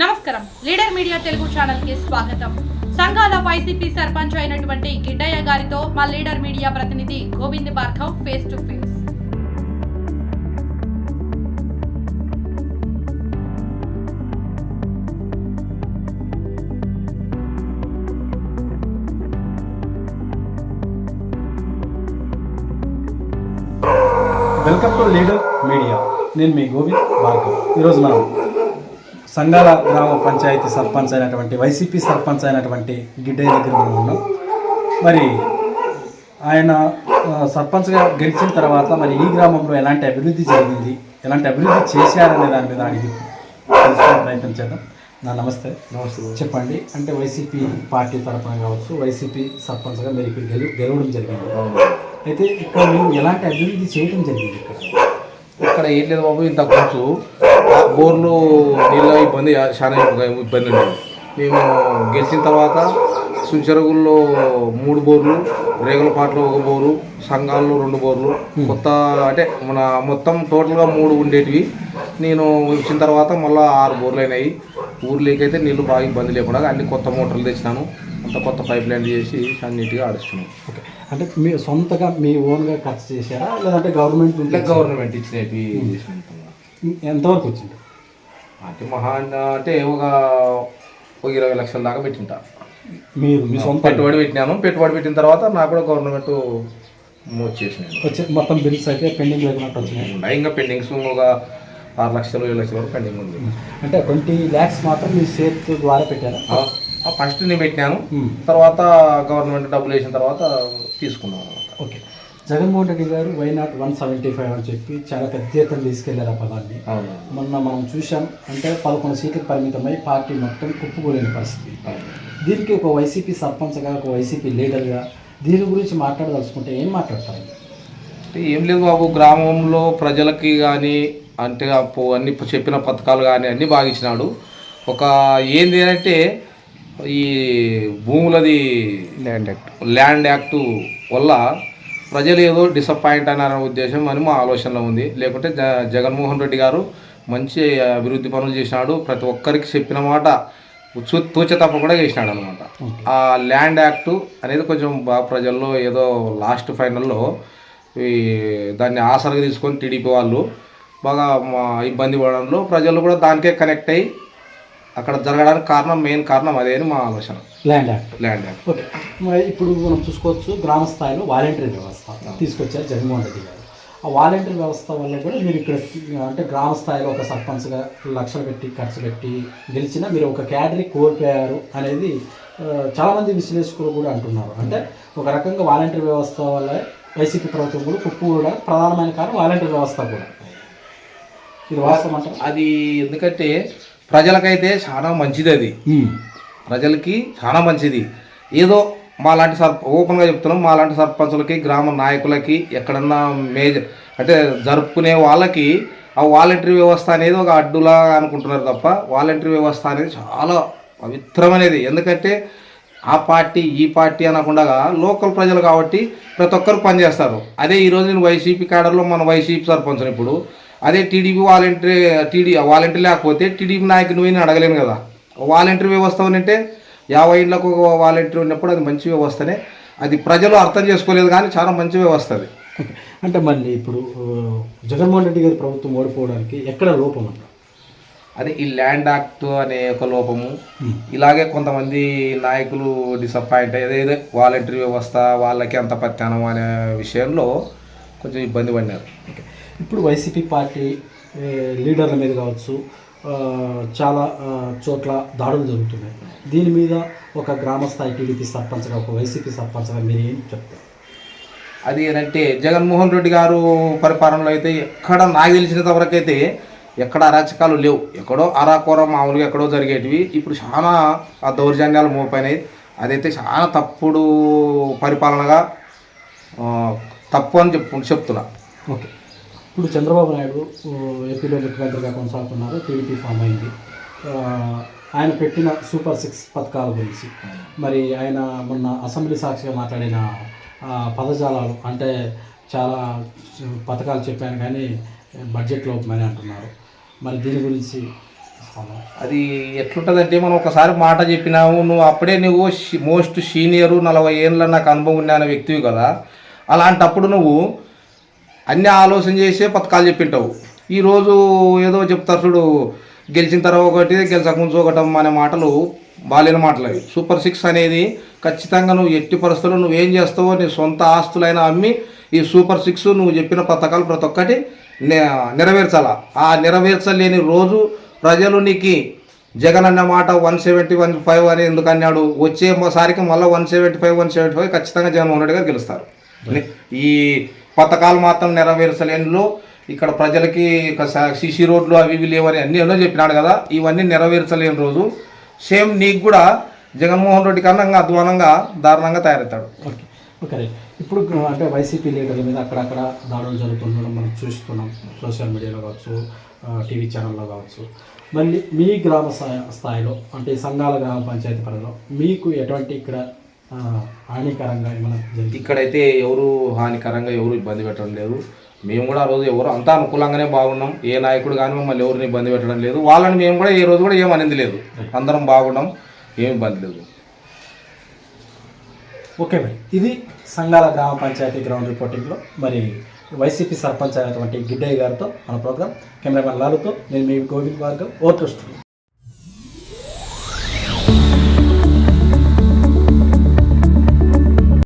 నమస్కారం. Leader media Telugu ఛానల్కి స్వాగతం. సంఘాల వైసీపీ సర్పంచ్ అయినటువంటి గిడ్డయ్య గారితో మా లీడర్ మీడియా ప్రతినిధి Govind Bhargav face to face. Welcome to leader media. నేను మీ గోవింద్ భార్గవ్. ఈరోజు మనం సంఘాల గ్రామ పంచాయతీ సర్పంచ్ అయినటువంటి వైసీపీ సర్పంచ్ అయినటువంటి గిడ్డయ్య దగ్గర మనం ఉన్నాం. మరి ఆయన సర్పంచ్గా గెలిచిన తర్వాత మరి ఈ గ్రామంలో ఎలాంటి అభివృద్ధి జరిగింది ఎలాంటి అభివృద్ధి చేశారనే దాని మీద అడిగి తెలుసుకునే ప్రయత్నం చేద్దాం. నా నమస్తే. నమస్తే. చెప్పండి. అంటే వైసీపీ పార్టీ తరఫున కావచ్చు వైసీపీ సర్పంచ్గా మీరు ఇక్కడ గెలు గెలవడం జరిగింది. అయితే ఇక్కడ మీరు ఎలాంటి అభివృద్ధి చేయడం జరిగింది ఇక్కడ? ఇక్కడ ఏం లేదు బాబు ఇంత కొంచెం బోర్లు నీళ్ళ ఇబ్బంది చాలా ఇబ్బంది ఉండేది. మేము గెలిచిన తర్వాత సుంచెరుగుల్లో మూడు బోర్లు రేగులపాట్లో ఒక బోరు సంఘాల్లో రెండు బోర్లు కొత్త అంటే మన మొత్తం టోటల్గా మూడు ఉండేటివి. నేను వచ్చిన తర్వాత మళ్ళీ ఆరు బోర్లు అయినాయి. ఊర్లోకైతే నీళ్ళు బాగా ఇబ్బంది లేకుండా అన్ని కొత్త మోటార్లు తెచ్చినాను. అంత కొత్త పైప్ లైన్ చేసి అన్నిటిగా ఆడిస్తున్నాం. ఓకే. అంటే మీ సొంతగా మీ ఓన్గా ఖర్చు చేశారా? లేదంటే గవర్నమెంట్ గవర్నమెంట్ ఇచ్చినవి ఎంతవరకు వచ్చింది? అంటే మహా అంటే ఒక ఒక ఇరవై లక్షల దాకా పెట్టింటా. మీరు మీ సొంత పెట్టుబడి పెట్టినాను. పెట్టుబడి పెట్టిన తర్వాత నాకు కూడా గవర్నమెంట్ వచ్చేసినాయి. వచ్చే మొత్తం బిల్స్ అయితే పెండింగ్ వచ్చినాయి. ఉన్నాయి. ఇంకా పెండింగ్స్ ఒక ఆరు లక్షలు ఏడు లక్షల వరకు పెండింగ్ ఉంది. అంటే ట్వంటీ ల్యాక్స్ మాత్రం మీ చేతి ద్వారా పెట్టారా? ఫస్ట్ నేను పెట్టినాను. తర్వాత గవర్నమెంట్ డబ్బులు వేసిన తర్వాత తీసుకున్నాను. Okay. Jaganmohan Reddy garu why not one seventy five అని చెప్పి చాలా పెద్ద ఎత్తున తీసుకెళ్ళారు ఆ పదాన్ని. అవును. మొన్న మనం చూసాం అంటే పదకొండు సీట్లకు పరిమితమై పార్టీ మొత్తం కుప్పుకోలేని పరిస్థితి. దీనికి ఒక వైసీపీ సర్పంచ్గా ఒక వైసీపీ లీడర్గా దీని గురించి మాట్లాడదలుచుకుంటే ఏం మాట్లాడతారు? అంటే ఏం లేదు బాబు గ్రామంలో ప్రజలకి కానీ అంటే అన్ని చెప్పిన పథకాలు కానీ అన్నీ బాగా ఇచ్చినాడు ఒక ఏంది అంటే ఈ భూములది ల్యాండ్ యాక్ట్ ల్యాండ్ యాక్ట్ వల్ల ప్రజలు ఏదో డిసప్పాయింట్ అన్నారనే ఉద్దేశం అని మా ఆలోచనలో ఉంది. లేకుంటే జ జగన్మోహన్ రెడ్డి గారు మంచి అభివృద్ధి పనులు చేసినాడు. ప్రతి ఒక్కరికి చెప్పిన మాట తూచ తప్పకుండా చేసినాడు అనమాట ఆ ల్యాండ్ యాక్ట్ అనేది కొంచెం బాగా ప్రజల్లో ఏదో లాస్ట్ ఫైనల్లో ఈ దాన్ని ఆసరగా తీసుకొని టీడీపీ వాళ్ళు బాగా మా ఇబ్బంది పడడంలో ప్రజలు కూడా దానికే కనెక్ట్ అయ్యి అక్కడ జరగడానికి కారణం మెయిన్ కారణం అదే అని మా ఆలోచన. Land act land act okay మరి ఇప్పుడు మనం చూసుకోవచ్చు గ్రామ స్థాయిలో వాలంటరీ వ్యవస్థ తీసుకొచ్చారు జగన్మోహన్ రెడ్డి గారు. ఆ వాలంటరీ వ్యవస్థ వల్ల కూడా మీరు ఇక్కడ అంటే గ్రామ స్థాయిలో ఒక సర్పంచ్గా లక్షలు పెట్టి ఖర్చు పెట్టి గెలిచినా మీరు ఒక క్యాడరీ కోల్పోయారు అనేది చాలామంది విశ్లేషకులు కూడా అంటున్నారు. అంటే ఒక రకంగా వాలంటరీ వ్యవస్థ వల్ల వైసీపీ ప్రభుత్వం కూడా కుప్పు కూడా ప్రధానమైన కారణం వాలంటరీ వ్యవస్థ కూడా. ఇది వాస్తవం అంటారు? అది ఎందుకంటే ప్రజలకైతే చాలా మంచిది అది ప్రజలకి చాలా మంచిది. ఏదో మా లాంటి సర్ప ఓపెన్గా చెప్తున్నాం మా లాంటి సర్పంచులకి గ్రామ నాయకులకి ఎక్కడన్నా మేజర్ అంటే జరుపుకునే వాళ్ళకి ఆ వాలంటరీ వ్యవస్థ అనేది ఒక అడ్డులా అనుకుంటున్నారు తప్ప వాలంటరీ వ్యవస్థ అనేది చాలా పవిత్రమైనది. ఎందుకంటే ఆ పార్టీ ఈ పార్టీ అనకుండా లోకల్ ప్రజలు కాబట్టి ప్రతి ఒక్కరు పనిచేస్తారు. అదే ఈరోజు నేను వైసీపీ క్యాడర్లో మన వైసీపీ సర్పంచ్ ఇప్పుడు అదే టీడీపీ వాలంటరీ టీడీ వాలంటరీ లేకపోతే టీడీపీ నాయకుని పోయి నేను అడగలేను కదా. వాలంటరీ వ్యవస్థ అంటే యాభై ఇండ్లకు ఒక వాలంటరీ ఉన్నప్పుడు అది మంచి వ్యవస్థనే. అది ప్రజలు అర్థం చేసుకోలేదు కానీ చాలా మంచి వ్యవస్థ అది. అంటే మళ్ళీ ఇప్పుడు జగన్మోహన్ రెడ్డి గారి ప్రభుత్వం ఓడిపోవడానికి ఎక్కడ లోపం అంటారు? అదే ఈ ల్యాండ్ యాక్ట్ అనే ఒక లోపము. ఇలాగే కొంతమంది నాయకులు డిసప్పాయింట్ అయ్యేది వాలంటరీ వ్యవస్థ వాళ్ళకి అంత పత్యానం అనే విషయంలో కొంచెం ఇబ్బంది పడినారు. ఓకే. ఇప్పుడు వైసీపీ పార్టీ లీడర్ల మీద కావచ్చు చాలా చోట్ల దాడులు జరుగుతున్నాయి. దీని మీద ఒక గ్రామ స్థాయి టీడీపీ సర్పంచ్గా ఒక వైసీపీ సర్పంచ్గా మీరు ఏం చెప్తారు? అది ఏంటంటే జగన్మోహన్ రెడ్డి గారు పరిపాలనలో అయితే ఎక్కడ నాకు తెలిసినంత వరకు అయితే ఎక్కడ అరాచకాలు లేవు. ఎక్కడో అరాకొర మామూలుగా ఎక్కడో జరిగేటివి. ఇప్పుడు చాలా ఆ దౌర్జన్యాలు మోపైనాయి. అదైతే చాలా తప్పుడు పరిపాలనగా తప్పు అని చెప్పు చెప్తున్నా. ఓకే. ఇప్పుడు చంద్రబాబు నాయుడు ఏపీలో ముఖ్యమంత్రిగా కొనసాగుతున్నారు టీడీపీ ఫామ్ అయింది. ఆయన పెట్టిన సూపర్ సిక్స్ పథకాల గురించి మరి ఆయన మొన్న అసెంబ్లీ సాక్షిగా మాట్లాడిన పదజాలాలు అంటే చాలా పథకాలు చెప్పాను కానీ బడ్జెట్ లోపమని అంటున్నారు. మరి దీని గురించి అది ఎట్లుంటుందంటే మనం ఒకసారి మాట చెప్పినావు నువ్వు అప్పుడే నువ్వు మోస్ట్ సీనియరు నలభై ఏళ్ళ నాకు అనుభవం ఉన్న వ్యక్తివి కదా. అలాంటప్పుడు నువ్వు అన్ని ఆలోచన చేసే పథకాలు చెప్పింటావు. ఈరోజు ఏదో చెప్తారు చూడు గెలిచిన తర్వాత ఒకటి గెలిచక ముందు అనే మాటలు బాలేని మాటలు అవి. సూపర్ సిక్స్ అనేది ఖచ్చితంగా నువ్వు ఎట్టి పరిస్థితుల్లో నువ్వేం చేస్తావో నీ సొంత ఆస్తులైనా అమ్మి ఈ సూపర్ సిక్స్ నువ్వు చెప్పిన పథకాలు ప్రతి ఒక్కటి నెరవేర్చాల నెరవేర్చాలా? ఆ నెరవేర్చలేని రోజు ప్రజలు నీకు జగన్ అన్న మాట వన్ సెవెంటీ వన్ ఫైవ్ అని ఎందుకు అన్నాడు? వచ్చే సారికి మళ్ళీ one seventy five one seventy five ఖచ్చితంగా జగన్మోహన్ రెడ్డి గారు గెలుస్తారు. ఈ పథకాలు మాత్రం నెరవేర్చలేనిలో ఇక్కడ ప్రజలకి సిసి రోడ్లు అవి ఇవి లేవని అన్ని ఎన్నో చెప్పినాడు కదా ఇవన్నీ నెరవేర్చలేని రోజు సేమ్ నీకు కూడా జగన్మోహన్ రెడ్డి కన్నా అధ్వానంగా దారుణంగా తయారవుతాడు. ఓకే. ఓకే ఇప్పుడు అంటే వైసీపీ లీడర్ల మీద అక్కడక్కడ దాడులు జరుగుతుండడం మనం చూస్తున్నాం. సోషల్ మీడియాలో కావచ్చు టీవీ ఛానల్లో కావచ్చు. మళ్ళీ మీ గ్రామ స్థాయి- స్థాయిలో అంటే సంఘాల గ్రామ పంచాయతీ పరిధిలో మీకు ఎటువంటి ఇక్కడ హానికరంగా ఏమైనా జరిగింది? ఇక్కడైతే ఎవరు హానికరంగా ఎవరు ఇబ్బంది పెట్టడం లేదు. మేము కూడా ఆ రోజు ఎవరు అంతా అనుకూలంగానే బాగున్నాం. ఏ నాయకుడు కానీ మమ్మల్ని ఎవరిని ఇబ్బంది పెట్టడం లేదు. వాళ్ళని మేము కూడా ఏ రోజు కూడా ఏం అనేది లేదు. అందరం బాగున్నాం. ఏం ఇబ్బంది లేదు. ఓకే మరి. ఇది సంఘాల గ్రామ పంచాయతీ గ్రౌండ్ రిపోర్టింగ్లో. మరి వైసీపీ సర్పంచ్ అయినటువంటి గిడ్డయ్య గారితో మన ప్రోగ్రామ్ కెమెరామెన్ లాలుతో నేను మీ గోవింద్ భార్గవ్. ఓ